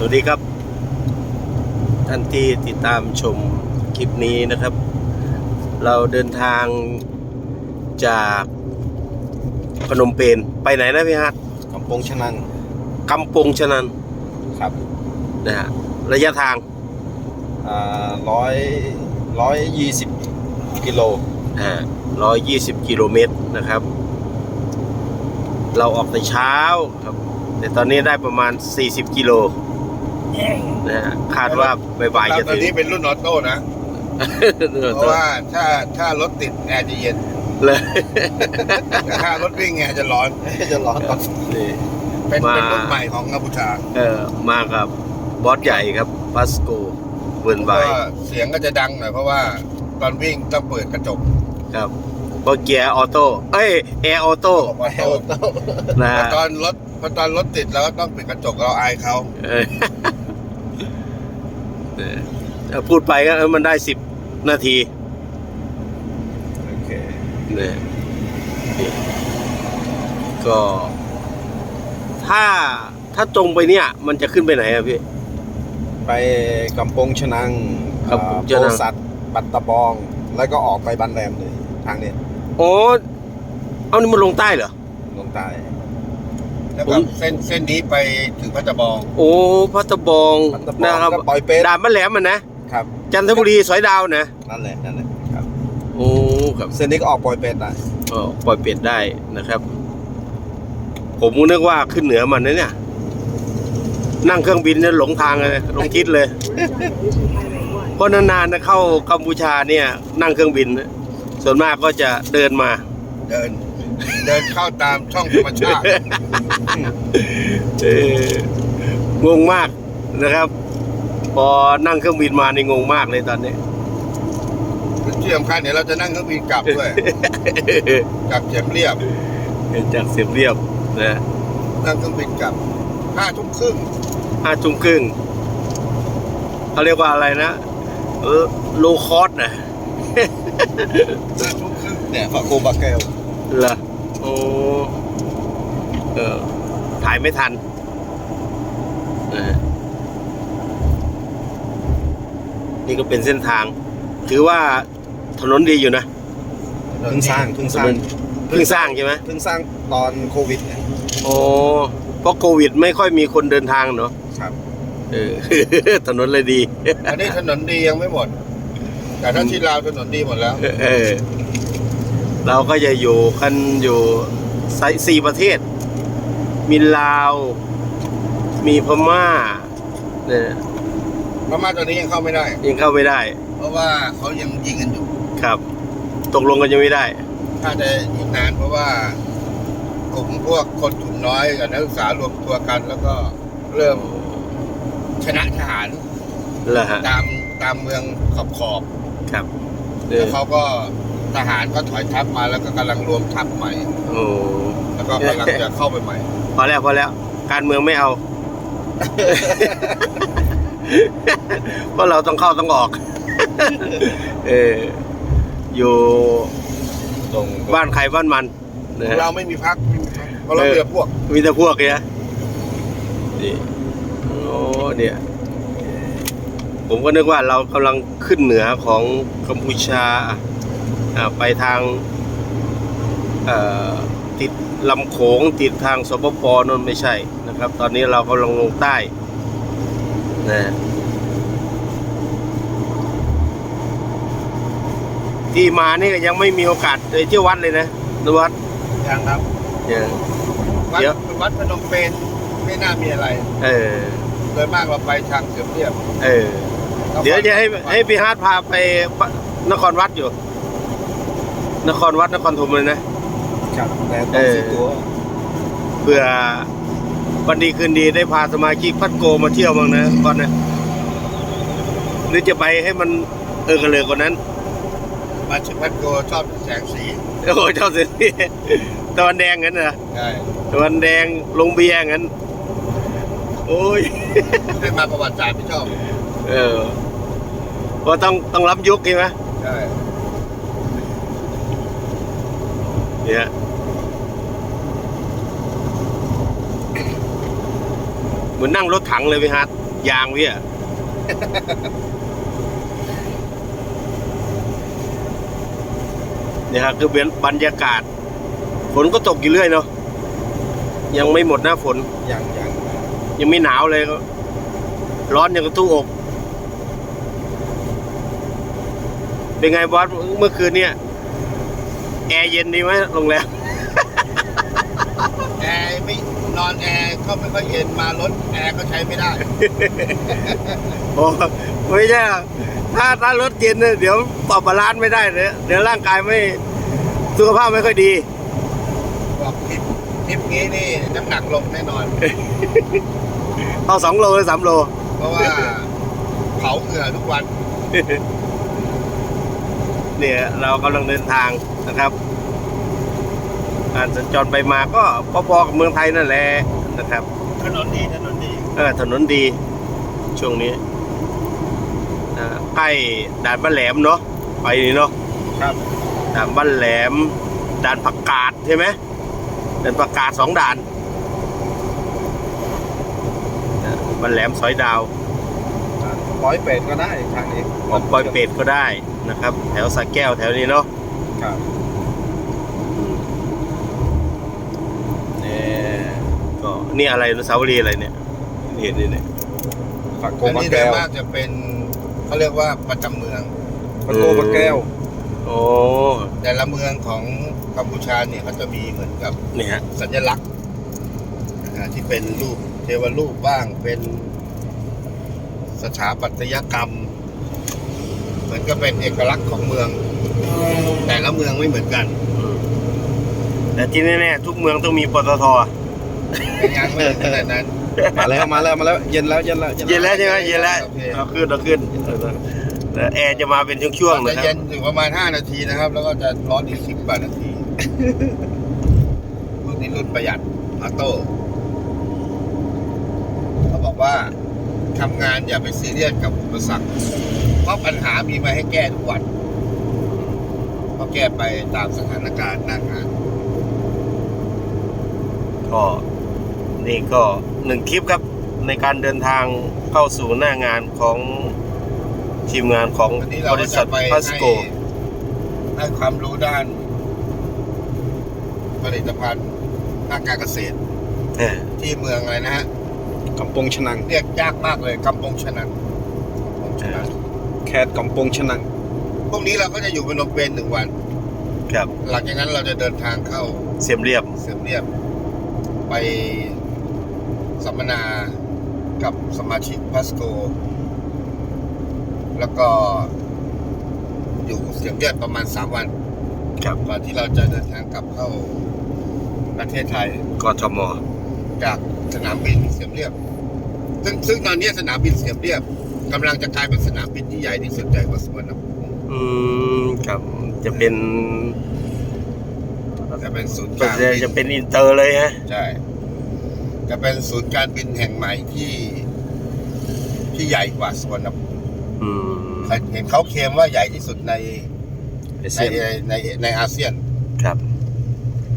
สวัสดีครับ ท่านที่ติดตามชมคลิปนี้นะครับ เราเดินทางจากพนมเปญไปไหนนะพี่ฮัทกำปงชะนังกำปงชะนันครับนะฮะระยะทางอ่าร้อยร้อยยี่สิบกิโลอ่าร้อยยี่สิบกิโลเมตรนะครับ เราออกแต่เช้าครับแต่ตอนนี้ได้ประมาณ 40 กิโล นะฮะคาดว่าบ่ายๆจะตอนถึงนี้เป็นรุ่นออโต้นะ เพราะว่าถ้าถ้ารถติดแอร์จะเย็น เลย แต่ถ้ารถวิ่งแอร์จะร้อน จะร้อนก่อนนี่เป็นมาเป็นรุ่นใหม่ของกัมพูชาเออมากับบอสใหญ่ครับพัสโกเวิร์นไบก็เสียงก็จะดังหน่อยเพราะว่าตอนวิ่งต้องเปิดกระจกครับเพราะเกียร์ออโต้เอ้ยแอร์ออโต้ออโต้นะพอฮะตอนรถพอตอนรถติดเราก็ต้องปิดกระจกเราอายเขา เออ เออเอาพูดไปก็เออมันได้สิบนาทีโอเคเนี่ยนี่ก็ ถ้าถ้าตรงไปเนี่ย มันจะขึ้นไปไหนอะพี่ ไปกำปงชะนังกำปงอ่าชะนังโพสัตปัตตะบอง แล้วก็ออกไปบันแรมเลย ทางเนี้ยโอ้เอานี่มันลงใต้เหรอ ลงใต้ แล้วผก็ม เส้นเส้นนี้ไปถึงพัทบอง โอ้พัตบองปัตตะบอนะงครับก็ปล่อยเป็ด ด่านมะแหลมมันนะครับ จันทบุรีสอยดาวนะนั่นแหละนั่นแหละครับโอ้ครับเส้นนี้ก็ออกปล่อยเป็ดได้ก็ปล่อยเป็ดได้นะครับ ผมก็นึกว่าขึ้นเหนือมันนะเนี่ย นั่งเครื่องบินเนี่ยหลงทางเลยหลงทิศเลย เพราะนานๆนะเข้ากัมพูชาเนี่ย นั่งเครื่องบินนะส่วนมากก็จะเดินมา เดิน เดินเข้าตามช่องธรรมชาติเอองงมากนะครับ พอนั่งเครื่องบินมานี่งงมากเลยตอนนี้ที่สำคัญเดี๋ยวเราจะนั่งเครื่องบินกลับด้วยกลับเฉียมเรียบจากเสียบเรียบนะนั่งเครื่องบินกลับห้าทุ่มครึ่งห้าทุ่มครึ่งเขาเรียกว่าอะไรนะโลคอสนะห้าทุ่มครึ่งเนี่ยฝากโคบาเกลเหรอโอ้ เออถ่ายไม่ทันนะฮะนี่ก็เป็นเส้นทาง ถือว่าถนนดีอยู่นะเพิ่งสร้างเพิ่งสร้างเพิ่งสร้างใช่ไหมเพิ่งสร้างตอนโควิดเนี่ยโอ้เพราะโควิดไม่ค่อยมีคนเดินทางเนาะครับเออถนนเลยดี อันนี้ถนนดียังไม่หมด แต่ถ้าที่ลาวถนนดีหมดแล้ว เออ เราก็จะอยู่กันอยู่ไซสี่ประเทศ มีลาว มีพม่าเนี่ยพม่าตอนนี้ยังเข้าไม่ได้ ยังเข้าไม่ได้ เพราะว่าเขายังยิงกันอยู่ ครับ ตกลงกันยังไม่ได้ถ้าจะอีกนานเพราะว่ากลุ่มพวกคนกลุ่มน้อยกับนักศึกษารวมตัวกันแล้วก็เริ่มชนะทหารเหรอฮะตามตามเมืองขอบขอบครับๆเอแล้อวเขาก็ ทหารก็ถอยทัพมาแล้วก็กำลังรวมทัพใหม่ โอ้แล้วก็กำลังจะเข้าไปใหม่ พอแล้วพอแล้ว การเมืองไม่เอา เพราะเราต้องเข้าต้องออก เอออยู่ตรงบ้านใครบ้านมันนะฮะ เราไม่มีพักเพราะเราเออเรือพวก มีแต่พวกเนี่ยนี่ โอ้เนี่ย ผมก็นึกว่าเรากำลังขึ้นเหนือของกัมพูชาอ่า ไปทางเอ่อติดลำโขงติดทางสปปนนไม่ใช่นะครับ ตอนนี้เรากำลังลงใต้นะที่มานี่ก็ยังไม่มีโอกาสไปเที่ยววัดเลยนะนวัดยังครับยังวัดเดี๋ยววัดพนมเปญไม่น่ามีอะไร เออโดยมากเราไปทางเสียมเรียบ เออ เดี๋ยวจะให้ให้พี่ฮาร์ดพาไปนครวัดอยู่ นครวัดนครธมเลยนะ ครับแต่เอต้องอซื้อตัวเพื่อวันดีคืนดีได้พาสมาชิกพัดโกมาเที่ยวบ้างนะก่อนนะหรือจะไปให้มันเออกันเลยกว่านั้น มาชิพัดโกชอบแสงสีโอ้โหเจ้าเสรีตะวันแดงงั้นนะใช่ตะวันแดงลงเบียร์งั้น โอ้ยขึ้นมาประวัติศาสตร์ไม่ชอบ เออเพราะต้องต้องรับยุคใช่ไหมใช่ เนี่ยเหมือนนั่งรถถังเลยพี่ฮาร์ดยางพี่อะเนี่ยครับคือเป็นบรรยากาศ ฝนก็ตกอยู่เรื่อยเนาะยังไม่หมดหน้าฝนอย่างอย่างยังไม่หนาวเลยก็ร้อนอย่างกระตู้อก เป็นไงบอสเมื่อคืนเนี่ย แอร์เย็นดีไหมโรงแรม แอร์ไม่นอนแอร์ก็ไม่ค่อยเย็นมารถแอร์ก็ใช้ไม่ได้ โอ้ไม่ใช่อะถ้าถ้ารถเย็นเนี่ยเดี๋ยวปรับบาลานซ์ไม่ได้เลยเดี๋ยวร่างกายไม่สุขภาพไม่ค่อยดี บอกทริปทริปนี้นี่น้ำหนักลงแน่นอน เอาสองโลหรือสามโล เพราะว่าเผาเหงื่อทุกวัน เนี่ยเรากำลังเดินทาง นะครับ การสัญจรไปมาก็พอๆกับเมืองไทยนั่นแหละนะครับ ถนนดีถนนดีเออถนนดี ช่วงนี้อ่าใกล้ด่านบ้านแหลมเนาะไปนี่เนาะครับด่านบ้านแหลม ด่านผักกาดใช่ไหมด่านผักกาดสองด่านอ่าบ้านแหลมสอยดาวร้อยเป็ดก็ได้ทางนี้ออกปอยเป็ดก็ได้นะครับ แถวสระแก้วแถวนี้เนาะ ครับเนี่ยก็นี่อะไรอนุสาวรีย์อะไรเนี่ยเห็นนี่เนี่ยฝักโกอันมะนี้โดแก้ยว มากจะเป็นเขาเรียกว่าประจำเมืองฝักโกมะแก้ว โอ้แต่ละเมืองของกัมพูชาเนี่ยเขาจะมีเหมือนกับเนี่ยฮะสัญลักษณ์อ่าที่เป็นรูปเทวรูปบ้างเป็นสถาปัตยกรรม เหมือนก็เป็นเอกลักษณ์ของเมือง แต่ละเมืองไม่เหมือนกันอืมแต่ที่แน่ๆทุกเมืองต้องมีปตทไม่งั้นไม่ถึงขนาดนั้นมาแล้วมาแล้วมาแล้วเย็นแล้วเย็นแล้วเย็นแล้วใช่ไหมเย็นแล้วโอเคเอาขึ้นเอาขึ้นแต่แอร์จะมาเป็นช่วงๆจะนะคเย็รับนอยู่ประมาณ 5 นาทีนะครับ แล้วก็จะร้อนอีก 10กว่านาทีรุ่นนี้รุ่นประหยัดออโต้เขาบอกว่าทำงานอย่าไปซีเรียสกับอุปสรรคเพราะปัญหามีมาให้แก้ทุกวัน ก็แก้ไปตามสถานการณ์หน้างานก็นี่ก็หนึ่งคลิปครับในการเดินทางเข้าสู่หน้างานของทีมงานของวันนี้เราบก็ริษัจะทไปพัสให้โกให้ความรู้ด้าน ผลิตภัณฑ์ภาคการเกษตรที่เมืองอะไรนะฮะกำปงชะนังเรียกยากมากเลยกำปงชะนังกำปงชะนังแคดกำปงชะนัง พรุ่งนี้เราก็จะอยู่บนโนเปนหนึ่งวัน ครับ หลังจากนั้นเราจะเดินทางเข้าเสียมเรียบ เสียมเรียบ ไปสัมมนากับสมาชิกพัสโก แล้วก็ อยู่เสียมเรียบประมาณสามวันครับ ก่อนที่เราจะเดินทางกลับเข้าประเทศไทยกทมจากสนามบินเสียมเรียบ ซึ่งซึ่งตอนนี้สนามบินเสียมเรียบกำลังจะกลายเป็นสนามบินที่ใหญ่ที่สุดใหญ่กว่าสุวรรณภูมิ อืมครับจะเป็นจะเป็นศูนย์กจะลางบินจะเป็นอินเตอร์เลยฮะใช่จะเป็นศูนย์การบินแห่งใหม่ที่ ที่ใหญ่กว่าสุวรรณภูมิอืมเห็นเขาเคลมว่าใหญ่ที่สุดในไอในเสียมในในอาเซียนครับ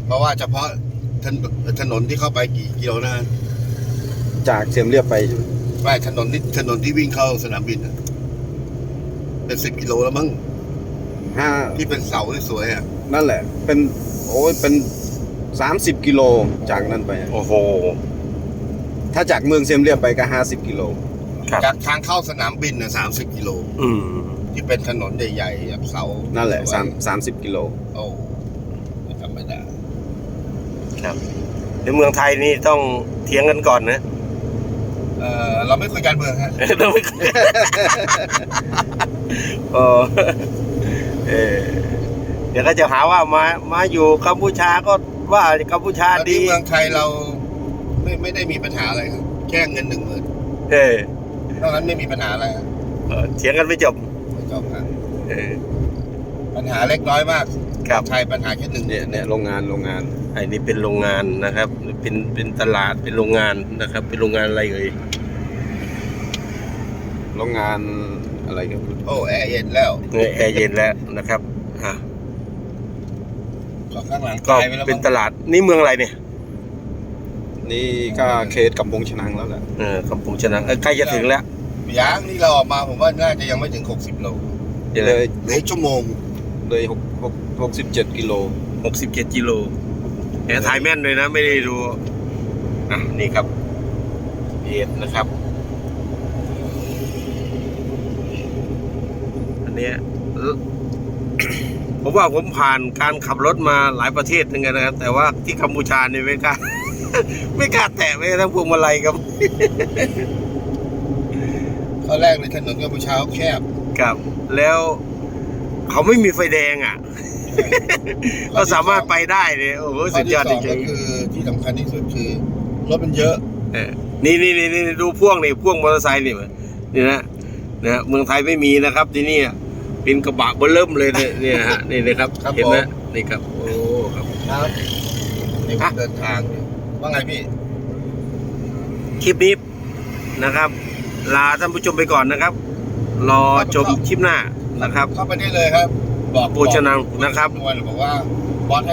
เพราะว่าเฉพาะถนนถนนที่เข้าไปกี่กิโลนะจากเสียมเรียบไปไม่ถนนที่ถนนที่วิ่งเข้าสนามบินอะ เป็นสิบกิโลแล้วมั้งห้าที่เป็นเสาสวยๆอะนั่นแหละ เป็นโอ้ยเป็นสามสิบกิโลจากนั้นไป โอ้โห ถ้าจากเมืองเสียมเรียบไปก็ห้าสิบกิโลครับจากทางเข้าสนามบินน่ะสามสิบกิโลอืมที่เป็นถนนใหญ่ๆแบบเสา นั่นแหละสวยสามสามสิบกิโลโอ้ไม่ธรรมดาครับในเมืองไทยนี่ต้องเถียงกันก่อนนะ เออเราไม่คุยการเมืองฮะเราไม่เออเออเดี๋ยวก็จะหาว่ามามาอยู่กัมพูชาก็ว่ากัมพูชาตอนดีนี้เมืองไทยเราไม่ไม่ได้มีปัญหาอะไรครับแค่เงินหนึ่งหมื่นเออนอกนั้นไม่มีปัญหาอะไรครับเออเถียงกันไม่จบไม่จบครับเออปัญหาเล็กน้อยมากครับไทยปัญหาแค่หนึ่งเนี่ยเนี่ยโรงงานโรงงานไอ้นี่เป็นโรงงานนะครับ เป็นเป็นตลาดเป็นโรงงานนะครับ เป็นโรงงานอะไรเอ่ย โรงงานอะไรกันโอ้แอร์เย็นแล้วเนี่ยแอร์เย็นแล้วนะครับอะขอข้างหลังก็ตายไปแล้วเป็นมั้งตลาดนี่เมืองอะไรเนี่ยนี่ก็เขตกำปงชนังแล้วแหละเออกำปงชนะเออใกล้จะถึงแล้วยางนี่เราออกมาผมว่าน่าจะยังไม่ถึง 60โลเดี๋ยวเลนะยเหลืออกชั่วโมงเลยหกหกหกสิบเจ็ดกิโลหกสิบเจ็ดกิโลแหมถ่ายแม่นเลยนะ ไม่ได้ดูอะนี่ครับเพจนะครับ อัน เนี้ยเอ่อผมว่าผมผ่านการขับรถมาหลายประเทศเหมือนกันนะครับ แต่ว่าที่กัมพูชาเนี่ยไม่กล้าไม่กล้าแตะไม่กระทั้งพวงมาลัยครับข้อแรกเลยถนนกัมพูชาแคบครับ แล้วเขาไม่มีไฟแดงอะก็สามารถไปได้เลยโอ้โหข้สุอดที่ยอดสจองริก็งคือที่สำคัญที่สุดคือรถมันเยอะๆเออนี่นี่นี่นี่ดูพ่วงนี่พ่วงมอเตอร์ไซค์นี่นี่นะนะเมืองไทยไม่มีนะครับที่นี่อะ เป็นกระบะเบอร์เริ่มเลยเนี่ยนี่นะฮะนี่นะครับครับเห็นไหมผม นี่ครับโอ้ครับ ครับนี่ผอะมเดินทางอยู่ว่าไงพี่ คลิปนี้นะครับ ลาท่านผู้ชมไปก่อนนะครับ รอชมคลิปหน้านะครับ เข้าไปได้เลยครับ บอกโภชนานะครับนวลบอกว่าบอสให้